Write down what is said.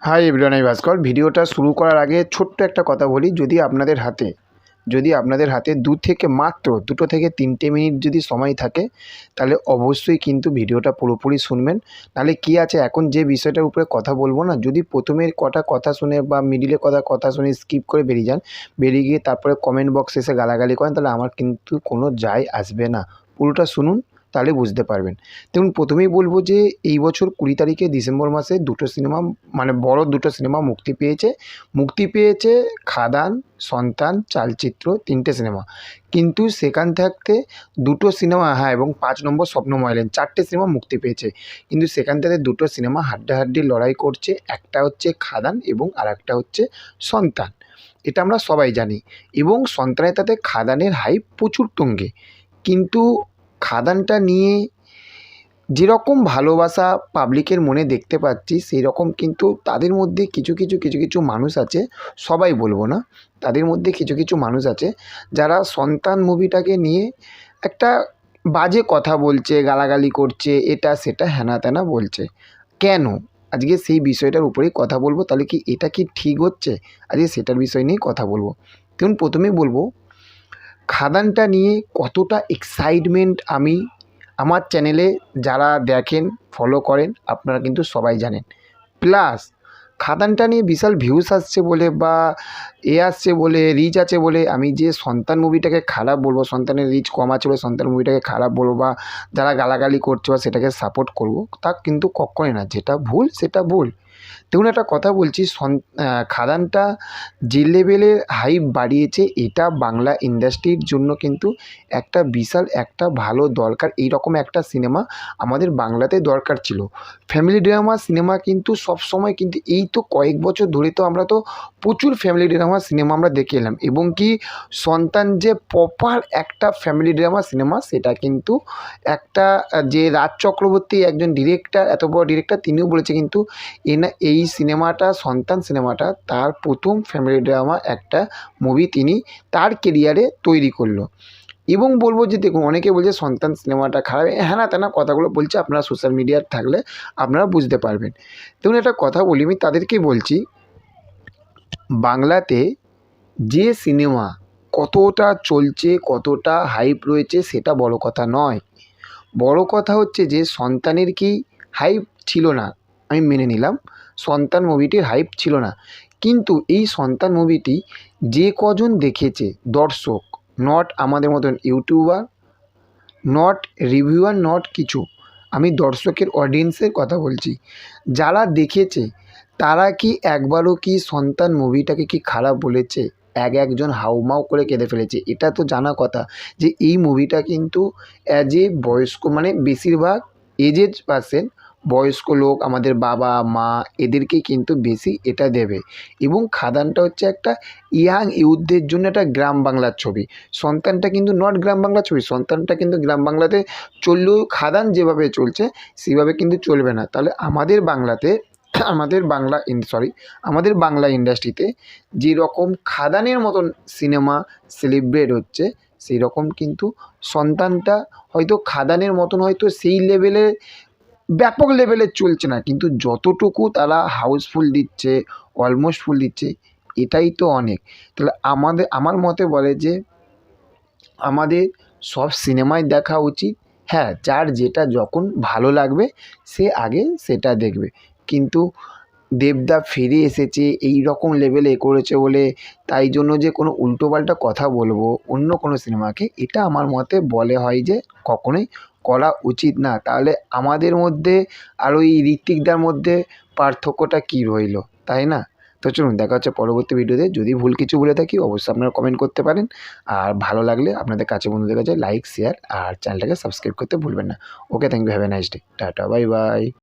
Hi everyone আমি ভাস্কর ভিডিওটা শুরু করার আগে ছোট্ট একটা কথা বলি, যদি আপনাদের হাতে, যদি আপনাদের হাতে দু থেকে মাত্র, দুটো থেকে তিনটে মিনিট যদি সময় থাকে, তাহলে অবশ্যই কিন্তু ভিডিওটা পুরোপুরি শুনবেন। নাহলে কী আছে, এখন যে বিষয়টার উপরে কথা বলব না, যদি প্রথমে কটা কথা শুনে বা মিডিলে কথা কথা শুনে স্কিপ করে বেরিয়ে যান, বেরিয়ে গিয়ে তারপরে কমেন্ট বক্সে এসে গালাগালি করেন, তাহলে আমার কিন্তু কোনো যায় আসবে না। পুরোটা শুনুন। তাহলে বুঝতে পারবেন। দেখুন, প্রথমেই বলব যে, এই বছর কুড়ি তারিখে ডিসেম্বর মাসে দুটো সিনেমা মানে বড় দুটো সিনেমা মুক্তি পেয়েছে। মুক্তি পেয়েছে খাদান, সন্তান, চালচিত্র, তিনটে সিনেমা। কিন্তু সেখান থাকতে দুটো সিনেমা হ্যাঁ এবং পাঁচ নম্বর স্বপ্ন লেন চারটে সিনেমা মুক্তি পেয়েছে। কিন্তু সেখান থেকে দুটো সিনেমা হাড্ডাহাড্ডি লড়াই করছে। একটা হচ্ছে খাদান এবং আর একটা হচ্ছে সন্তান। এটা আমরা সবাই জানি। এবং সন্তানের তাতে খাদানের হাইপ প্রচুর টঙ্গে কিন্তু খাদানটা নিয়ে যেরকম ভালোবাসা পাবলিকের মনে দেখতে পাচ্ছি সেই রকম কিন্তু তাদের মধ্যে কিছু কিছু কিছু কিছু মানুষ আছে, সবাই বলব না, তাদের মধ্যে কিছু কিছু মানুষ আছে যারা সন্তান মুভিটাকে নিয়ে একটা বাজে কথা বলছে, গালাগালি করছে, এটা, সেটা হ্যানা ত্যানা বলছে। কেন? আজকে সেই বিষয়টার উপরেই কথা বলব, তাহলে কি এটা কি ঠিক হচ্ছে? আজকে সেটার বিষয় নিয়েই কথা বলব। দেখুন প্রথমেই বলব খাদানটা নিয়ে কতটা এক্সাইটমেন্ট আমি আমার চ্যানেলে যারা দেখেন ফলো করেন, আপনারা কিন্তু সবাই জানেন। প্লাস খাদানটা নিয়ে বিশাল ভিউস আসছে বলে বা এ আসছে বলে রিচ আছে বলে, আমি যে সন্তান মুভিটাকে খারাপ বলব, সন্তানের রিচ কম আছে বলে সন্তান মুভিটাকে খারাপ বলব বা যারা গালাগালি করছে বা সেটাকে সাপোর্ট করব, তা কিন্তু কখনোই না, যেটা ভুল সেটা ভুল। দেখুন, একটা কথা বলছি খাদানটা যে লেভেলের হাইপ বাড়িয়েছে, এটা বাংলা ইন্ডাস্ট্রির জন্য কিন্তু একটা বিশাল, একটা ভালো দরকার। এই রকম একটা সিনেমা আমাদের বাংলাতে দরকার ছিল। ফ্যামিলি ড্রামা সিনেমা কিন্তু সব সময় কিন্তু, এই তো কয়েক বছর ধরে তো আমরা তো প্রচুর ফ্যামিলি ড্রামা সিনেমা আমরা দেখে এলাম। এবং কি সন্তান যে প্রপার একটা ফ্যামিলি ড্রামা সিনেমা সেটা কিন্তু একটা, যে রাজ চক্রবর্তী একজন ডিরেক্টর এত বড় ডিরেক্টর তিনিও বলেছে কিন্তু এনা এই সিনেমাটা, সন্তান সিনেমাটা, তার প্রথম ফ্যামিলি ড্রামা একটা মুভি তিনি তার কেরিয়ারে তৈরি করল। এবং বলব যে দেখুন, অনেকে বলছে সন্তান সিনেমাটা খারাপ। হ্যাঁ না তেনা কথাগুলো বলছে, আপনারা সোশ্যাল মিডিয়ার থাকলে আপনারা বুঝতে পারবেন। দেখুন, একটা কথা বলি, আমি তাদেরকেই বলছি, বাংলাতে যে সিনেমা কতটা চলছে, কতটা হাইপ রয়েছে, সেটা বড় কথা নয়। বড় কথা হচ্ছে যে সন্তানের কি হাইপ ছিল না, আমি মেনে নিলাম। সন্তান মুভিটির হাইপ ছিল না। কিন্তু এই সন্তান মুভিটি যে কজন দেখেছে, দর্শক নট আমাদের মতন ইউটিউবার নট রিভিউয়ার নট কিছু, আমি দর্শকের অডিয়েন্সের কথা বলছি। যারা দেখেছে, তারা কি একবারও কি সন্তান মুভিটাকে কি খারাপ বলেছে? এক একজন হাউমাউ করে কেঁদে ফেলেছে। এটা তো জানা কথা যে এই মুভিটা কিন্তু অ্যাজ এ বয়স্ক মানে বেশিরভাগ এজেড পার্সেন বয়স্ক লোক, আমাদের বাবা, মা এদেরকেই কিন্তু বেশি এটা দেবে। এবং খাদানটা হচ্ছে একটা ইয়াং ইউথদের জন্য একটা গ্রাম বাংলার ছবি। সন্তানটা কিন্তু নট গ্রাম বাংলার ছবি, সন্তানটা কিন্তু গ্রাম বাংলাতে চললেও খাদান যেভাবে চলছে, সেভাবে কিন্তু চলবে না। তাহলে আমাদের বাংলাতে, আমাদের বাংলা সরি আমাদের বাংলা ইন্ডাস্ট্রিতে যেরকম খাদানের মতন সিনেমা সেলিব্রেট হচ্ছে সেই রকম কিন্তু সন্তানটা হয়তো খাদানের মতন হয়তো সেই লেভেলে ব্যাপক লেভেলে চলছে না। কিন্তু যতটুকু তারা হাউসফুল দিচ্ছে অলমোস্ট ফুল দিচ্ছে, এটাই তো অনেক। তাহলে আমাদের, আমার মতে বলে যে আমাদের সব সিনেমাই দেখা উচিত। হ্যাঁ যার যেটা যখন ভালো লাগবে, সে আগে সেটা দেখবে। কিন্তু দেবদা ফিরে এসেছে এই রকম লেভেলে করেছে বলে, তাই জন্য যে কোনো উল্টোপাল্টা কথা বলব অন্য কোনো সিনেমাকে এটা আমার মতে বলে হয় যে কখনোই করা উচিত না। তাহলে আমাদের মধ্যে আর ওই ঋত্বিকদার মধ্যে পার্থক্যটা কি রইল? তাই না? তো চলুন, দেখা হচ্ছে পরবর্তী ভিডিওতে। যদি ভুল কিছু বলে থাকি, অবশ্যই আপনারা কমেন্ট করতে পারেন। আর ভালো লাগলে আপনাদের কাছে, বন্ধুদের কাছে লাইক শেয়ার আর চ্যানেলটাকে সাবস্ক্রাইব করতে ভুলবেন না। Okay thank you have a nice day tata bye bye